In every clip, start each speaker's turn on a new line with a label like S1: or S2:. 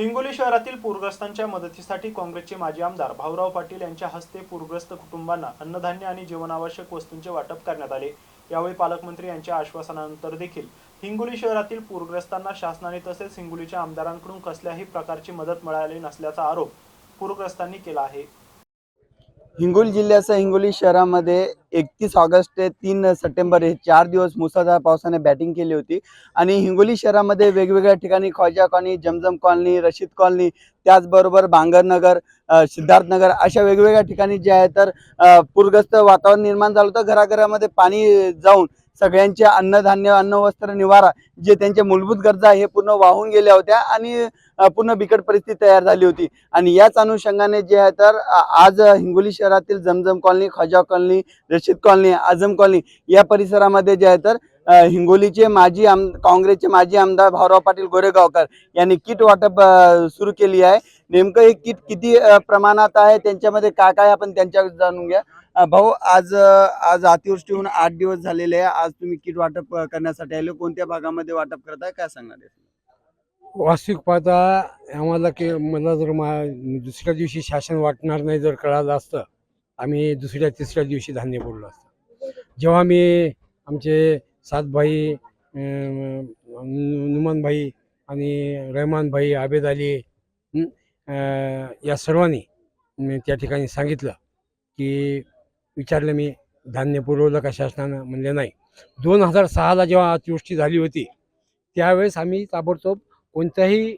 S1: हिंगोली शहरातील पूरग्रस्तांच्या मदतीसाठी काँग्रेसचे माजी आमदार भाऊराव पाटील यांच्या हस्ते पूरग्रस्त कुटुंबांना अन्नधान्य आणि जीवनावश्यक वस्तूंचे वाटप करण्यात आले. यावेळी पालकमंत्री यांच्या आश्वासनानंतर देखील हिंगोली शहरातील पूरग्रस्तांना शासनाने तसेच हिंगोलीच्या आमदारांकडून कसल्याही प्रकारची मदत मिळाली नसल्याचा आरोप पूरग्रस्तांनी केला आहे.
S2: हिंगोली जिल्ह्यासह हिंगोली शहरामध्ये एकतीस ऑगस्ट ते तीन सप्टेंबर हे चार दिवस मुसळधार पावसाने बॅटिंग केली होती. आणि हिंगोली शहरामध्ये वेगवेगळ्या ठिकाणी Khwaja colony Zamzam colony Rashid colony त्याचबरोबर बांगरनगर सिद्धार्थनगर अशा वेगवेगळ्या ठिकाणी जे आहे तर पूरग्रस्त वातावरण निर्माण झालं होतं. घराघरामध्ये पाणी जाऊन सगळ्यांचे अन्नधान्य अन्न वस्त्र निवारा जे त्यांच्या मूलभूत गरजा आहे हे पूर्ण वाहून गेल्या होत्या. आणि पूर्ण बिकट परिस्थिती तयार झाली होती. आणि याच अनुषंगाने जे आहे तर आज हिंगोली शहरातील Zamzam colony Khaja colony Rashid colony Azam colony या परिसरामध्ये जे आहे तर हिंगोलीचे माजी आम काँग्रेसचे माजी आमदार भाऊराव पाटील गोरेगावकर यांनी किट वाटप सुरू केली आहे. नेमकं हे किट किती प्रमाणात आहे त्यांच्यामध्ये काय काय आपण त्यांच्या जाणून घ्या. भाऊ आज आज अतिवृष्टी होऊन आठ दिवस झालेले आहे. आज तुम्ही किट वाटप करण्यासाठी आले कोणत्या भागामध्ये वाटप करत आहे काय सांगणार आहे?
S3: वास्तविक पाहता आम्हाला की मला जर मा दुसऱ्या दिवशी शासन वाटणार नाही जर कळालं असतं आम्ही दुसऱ्या तिसऱ्या दिवशी धान्य बोललो असतं. जेव्हा मी आमचे सातभाई नुमानभाई आणि रहमानभाई आबेद अली या सर्वांनी त्या ठिकाणी सांगितलं की विचारलं मी धान्य पुरवलं का शासनानं? म्हणले नाही. दोन हजार सहाला जेव्हा अतिवृष्टी झाली होती त्यावेळेस आम्ही ताबडतोब कोणताही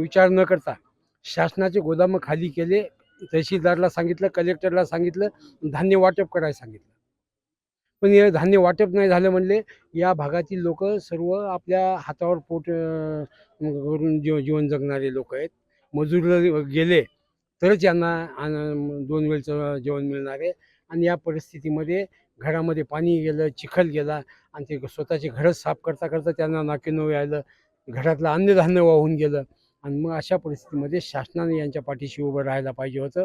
S3: विचार न करता शासनाचे गोदामं खाली केले तहसीलदारला सांगितलं कलेक्टरला सांगितलं धान्य वाटप करायला सांगितलं. पण हे धान्य वाटप नाही झालं म्हणले या भागातील लोक सर्व आपल्या हातावर पोट करून जीव जीवन जगणारे लोक आहेत. मजूरला गेले तरच यांना दोन वेळचं जेवण मिळणार आहे. आणि या परिस्थितीमध्ये घरामध्ये पाणी गेलं चिखल गेला आणि ते स्वतःचे घरच साफ करता करता त्यांना नाकेनऊ यायलं. घरातलं अन्नधान्य वाहून गेलं. आणि मग अशा परिस्थितीमध्ये शासनाने यांच्या पाठीशी उभं राहायला पाहिजे होतं.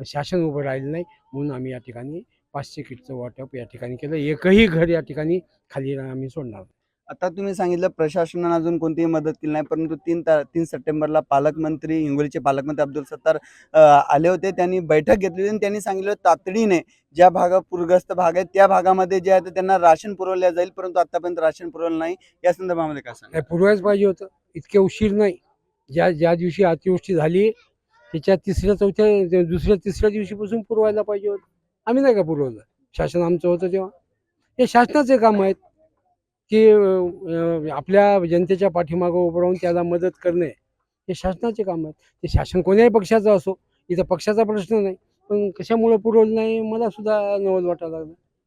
S3: पण शासन उभं राहिलं नाही म्हणून आम्ही या ठिकाणी पाचशे किटचं वाटप या ठिकाणी केलं. एकही घर या ठिकाणी खाली आम्ही सोडणार
S2: आता तुम्ही सांगितलं प्रशासनानं अजून कोणतीही मदत केली नाही परंतु तीन ता तीन सप्टेंबरला पालकमंत्री हिंगोलीचे पालकमंत्री अब्दुल सत्तार आले होते. त्यांनी बैठक घेतली होती आणि त्यांनी सांगितलं तातडीने ज्या भागा पूरग्रस्त भाग आहेत त्या भागामध्ये जे आहे त्यांना राशन पुरवल्या जाईल परंतु आतापर्यंत राशन पुरवलं नाही. या संदर्भामध्ये काय सांग
S3: पुरवायच पाहिजे होतं. इतके उशीर नाही. ज्या ज्या दिवशी अतिवृष्टी झाली त्याच्या तिसऱ्या चौथ्या दुसऱ्या तिसऱ्या दिवशीपासून पुरवायला पाहिजे होतं. आम्ही नाही का पुरवलं? शासन आमचं होतं तेव्हा. हे शासनाचे काम आहेत. की आपल्या जनतेच्या पाठीमागं उभं राहून त्याला मदत करणे हे शासनाचे काम आहेत. ते शासन कोण्याही पक्षाचं असो इथं पक्षाचा प्रश्न नाही. पण कशामुळे पुरवलं नाही मला सुद्धा नवल वाटायला लागलं.